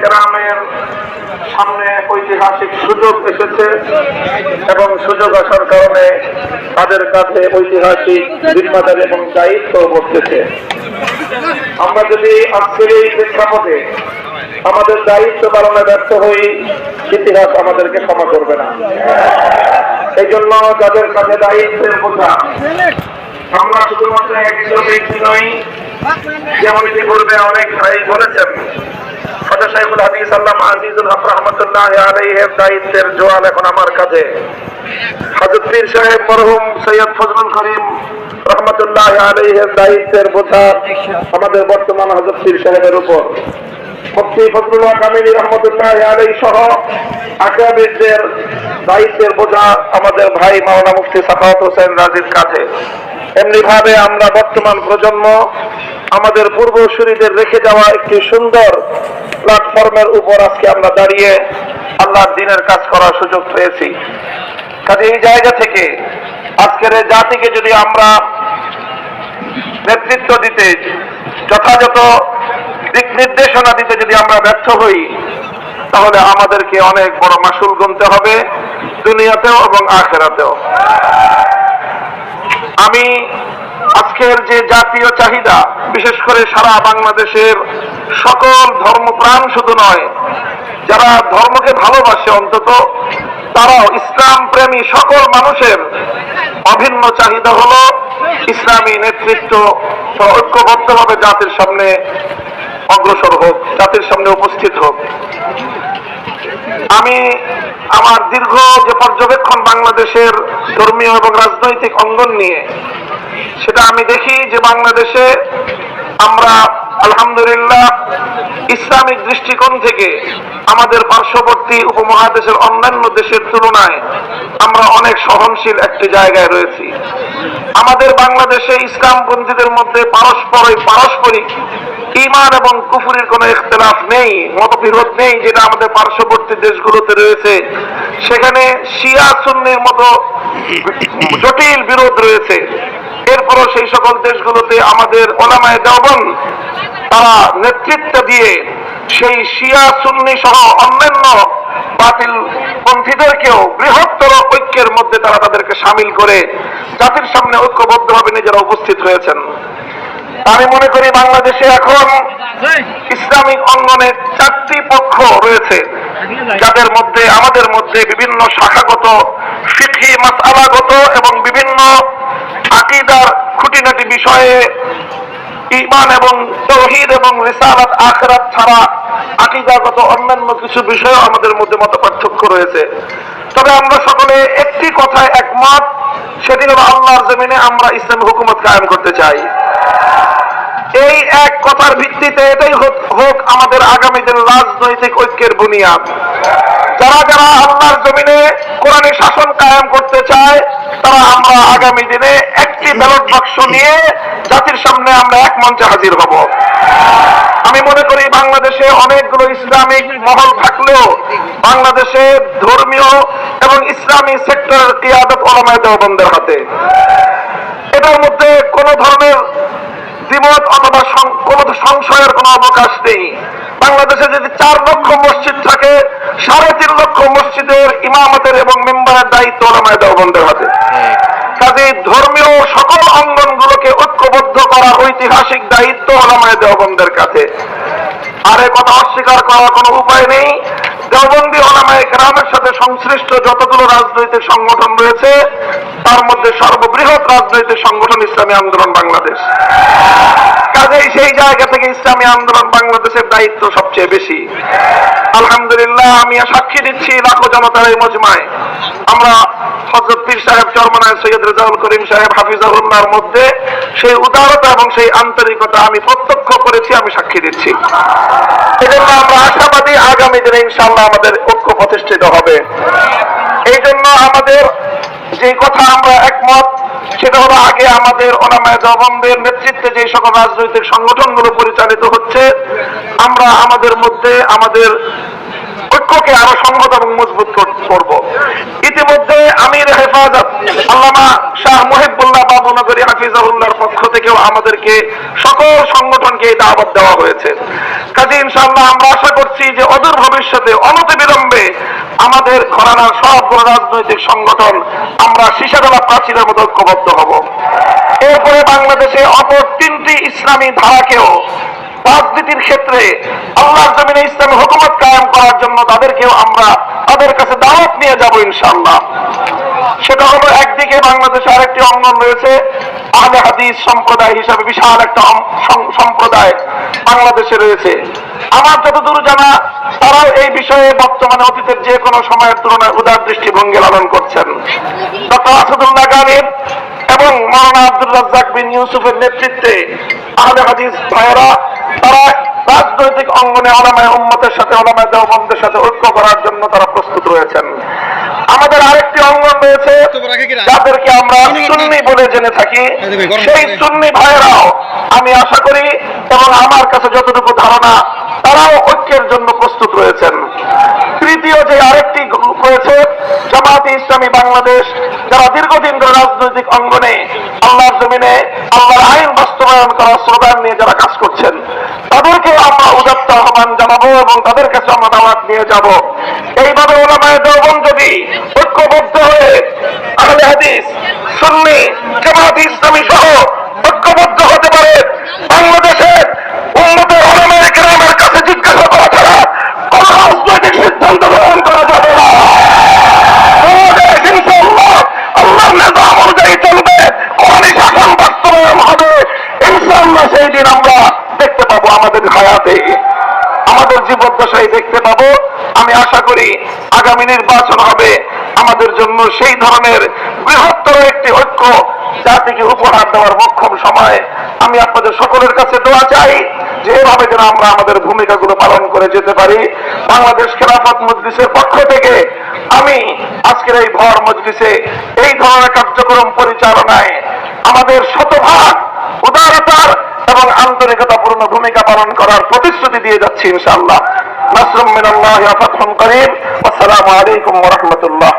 কেরামের সামনে ঐতিহাসিক সুযোগ এসেছে এবং সুযোগ আসার কারণে তাদের কাছে ঐতিহাসিক জিম্মাদারি এবং দায়িত্ব বসতেছে। আমরা যদি আজকের এই প্রেক্ষাপটে আমাদের দায়িত্ব পালনে ব্যর্থ হই, ইতিহাস আমাদেরকে ক্ষমা করবে না। এই জন্য যাদের কাছে দায়িত্বের বোঝা, আমরা শুধুমাত্র একজন ব্যক্তি নই যেমন করবে অনেক ভাই বলেছেন দায়িত্বের বোঝা আমাদের বর্তমান পীর সাহেবের উপর। আমাদের ভাই মাওলানা মুফতি সাফাওয়াত হোসেন রাজির কাছে। এমনি ভাবে আমরা বর্তমান প্রজন্ম আমাদের পূর্বসূরীদের রেখে যাওয়া একটি সুন্দর প্ল্যাটফর্মের উপর আজকে আমরা দাঁড়িয়ে আল্লাহর দিনের কাজ করার সুযোগ পেয়েছি। কাজে এই জায়গা থেকে আজকের এই জাতিকে যদি আমরা নেতৃত্ব দিতে, যথাযথ দিক নির্দেশনা দিতে যদি আমরা ব্যর্থ হই, তাহলে আমাদেরকে অনেক বড় মাসুল গুনতে হবে দুনিয়াতেও এবং আখেরাতেও। আমি আজকের যে জাতীয় চাহিদা, বিশেষ করে সারা বাংলাদেশের সকল ধর্মপ্রাণ শুধু নয়, যারা ধর্মকে ভালোবাসে অন্তত, তারাও ইসলাম প্রেমী সকল মানুষের অভিন্ন চাহিদা হলো ইসলামী নেতৃত্ব ঐক্যবদ্ধভাবে জাতির সামনে অগ্রসর হোক, জাতির সামনে উপস্থিত হোক। আমি আমার দীর্ঘ যে পর্যবেক্ষণ বাংলাদেশের ধর্মীয় এবং রাজনৈতিক অঙ্গন নিয়ে, সেটা আমি দেখি যে বাংলাদেশে আমরা আলহামদুলিল্লাহ, ইসলামিক দৃষ্টিকোণ থেকে আমাদের পার্শ্ববর্তী উপমহাদেশের অন্যান্য দেশের তুলনায় আমরা অনেক সহনশীল একটি জায়গায় রয়েছি। আমাদের বাংলাদেশে ইসলামপন্থীদের মধ্যে পারস্পর পারস্পরিক ইমান এবং কুফুরির কোনো ইখতলাফ নেই, মতবিরোধ নেই যেটা আমাদের পার্শ্ববর্তী দেশগুলোতে রয়েছে। সেখানে শিয়া সুন্নির মতো জটিল বিরোধ রয়েছে। এরপরও সেই সকল দেশগুলোতে আমাদের ওলামায় দেওবন তারা নেতৃত্ব দিয়ে সেই শিয়া সুন্নি সহ অন্যান্য বাতিল পন্থীদেরকেও বৃহত্তর ঐক্যের মধ্যে তারা তাদেরকে সামিল করে জাতির সামনে ঐক্যবদ্ধভাবে নিজেরা উপস্থিত হয়েছেন। আমি মনে করি বাংলাদেশে এখন ইসলামিক অঙ্গনে চারটি পক্ষ রয়েছে, যাদের মধ্যে, আমাদের মধ্যে বিভিন্ন শাখাগত ফিকি মাসালাগত এবং বিভিন্ন আকিদার খুঁটিনাটি বিষয়ে ইমান এবং তৌহিদ এবং রিসালাত আখরাত ছাড়া আকিদাগত অন্যান্য কিছু বিষয়ও আমাদের মধ্যে মত পার্থক্য রয়েছে। তবে আমরা সকলে একটি কথায় একমত সেটি হলো আল্লাহর জমিনে আমরা ইসলাম হুকুমত কায়েম করতে চাই। এই এক কথার ভিত্তিতে এটাই হোক- আমাদের আগামী দিনের রাজনৈতিক ঐক্যের বুনিয়াদ। যারা যারা আল্লাহর জমিনে কোরআনী শাসন কায়েম করতে চায় তারা আমরা আগামী দিনে একটি ব্যালট বাক্স নিয়ে জাতির সামনে আমরা এক মঞ্চে হাজির হব। আমি মনে করি বাংলাদেশে অনেকগুলো ইসলামিক মহল থাকলেও বাংলাদেশে ধর্মীয় এবং ইসলামী সেক্টরের কিয়াদত ওলামায় দেওবন্দের হাতে। এটার মধ্যে কোনো ধরনের দ্বিমত অথবা কোনো সংশয়ের কোনো অবকাশ নেই। বাংলাদেশে যদি চার লক্ষ মসজিদ থাকে, সাড়ে তিন লক্ষ মসজিদের ইমামতের এবং মেম্বারের দায়িত্ব ওলামায় দেওবন্দের হাতে। কাজে ধর্মীয় সকল অঙ্গনগুলোকে ঐক্যবদ্ধ করা ঐতিহাসিক দায়িত্ব ওলামায় দেওবন্দের কাছে। আর এ কথা অস্বীকার করার কোনো উপায় নেই। দেওবন্দি ওলামায় গ্রামের সাথে সংশ্লিষ্ট যতগুলো রাজনৈতিক সংগঠন রয়েছে, তার মধ্যে সর্ববৃহৎ রাজনৈতিক সংগঠন ইসলামী আন্দোলন বাংলাদেশ। কাজেই সেই জায়গা থেকে ইসলামী আন্দোলন বাংলাদেশের দায়িত্ব সবচেয়ে বেশি। আলহামদুলিল্লাহ, আমি সাক্ষী দিচ্ছি লাখো জনতার এই মজমায়। আমরা হজরত পীর সাহেব চরমানায় সৈয়দ রেজাউল করিম সাহেব হাফিজাহুল্লাহর মধ্যে সেই উদারতা এবং সেই আন্তরিকতা আমি প্রত্যক্ষ করেছি, আমি সাক্ষী দিচ্ছি। এজন্য আমরা আশাবাদী আগামী দিনে ইনশাআল্লাহ আমাদের ঐক্য প্রতিষ্ঠিত হবে। এই জন্য আমাদের যে কথা আমরা একমত, সেটা হলো আগে আমাদের অনামায় জবনদের নেতৃত্বে যে সকল রাজনৈতিক সংগঠনগুলো পরিচালিত হচ্ছে, আমরা আমাদের মধ্যে আমাদের ঐক্যকে আরও সংহত এবং মজবুত কর- করব। আমাদেরকে সকল সংগঠনকে এই দাওয়াত দেওয়া হয়েছে। কাজে ইনশাআল্লাহ আমরা আশা করছি যে অদূর ভবিষ্যতে অনতি বিলম্বে আমাদের ঘরানার সবগুলো রাজনৈতিক সংগঠন আমরা শিশাডালা প্রাচীরের মতো ঐক্যবদ্ধ হব। এরপরে বাংলাদেশে অপর তিনটি ইসলামী ধারাকেও রাজনীতির ক্ষেত্রে আল্লাহর জমিনে ইসলামী হুকুমত কায়েম করার জন্য তাদেরকেও আমরা তাদের কাছে দাওয়াত নিয়ে যাব ইনশাআল্লাহ। সেটা হলো একদিকে বাংলাদেশে আরেকটি অঙ্গন রয়েছে আহলে হাদিস সম্প্রদায় হিসাবে বিশাল একটা সম্প্রদায় বাংলাদেশে রয়েছে। আমার যতদূর জানা, তারাও এই বিষয়ে বর্তমানে অতীতের যে কোনো সময়ের তুলনায় উদার দৃষ্টিভঙ্গি লালন করছেন। ডক্টর আসাদুল্লাহ গালিব এবং মৌলানা আব্দুল রাজ্জাক বিন ইউসুফের নেতৃত্বে আহলে হাদিস ভাইয়েরা, তারা রাজনৈতিক অঙ্গনে ওলামায় উম্মতের সাথে, ওলামায় দেওবন্দের সাথে ঐক্য করার জন্য তারা প্রস্তুত রয়েছেন। আমাদের আরেকটি অঙ্গন রয়েছে যাদেরকে আমরা সুন্নি বলে জেনে থাকি। সেই সুন্নি ভাইয়েরাও আমি আশা করি এবং আমার কাছে যতটুকু ধারণা তারাও ঐক্যের জন্য প্রস্তুত রয়েছেন। তৃতীয় যে আরেকটি গ্রুপ রয়েছে জামাতে ইসলামী বাংলাদেশ যারা দীর্ঘদিন ধরে রাজনৈতিক অঙ্গনে আল্লাহর জমিনে আল্লাহর আইন বাস্তবায়ন করার স্লোগান নিয়ে যারা কাজ করছেন তাদেরকে আমরা উদাত্ত আহ্বান জানাব এবং তাদের কাছে আমরা দাওয়াত নিয়ে যাব এইভাবে ওলামায় দেওবন যদি ঐক্যবদ্ধ হয়ে আহলে আমাদের হায়াতে। আমাদের দেখতে পাবো। আমি আশা করি আগামী নির্বাচন হবে। আমাদের জন্য সেই ধরনের বৃহত্তর একটি ঐক্য জাতিকে উপহার দেওয়ার মক্ষম সময়। আমি আপনাদের সকলের কাছে দোয়া চাই যে এভাবে যেন আমরা আমাদের ভূমিকাগুলো পালন করে যেতে পারি। বাংলাদেশ খেলাফত মজলিসের পক্ষ থেকে আমি আজকের এই ভর মজলিসে এই ধরনের কার্যক্রম পরিচালনায় আমাদের শতভাগ উদারতার এবং আন্তরিকতাপূর্ণ ভূমিকা পালন করার প্রতিশ্রুতি দিয়ে যাচ্ছি ইনশাআল্লাহ। নাসরুম মিনাল্লাহি ওয়া ফাতহুন করিম। আসসালামু আলাইকুম ওয়া রাহমাতুল্লাহ।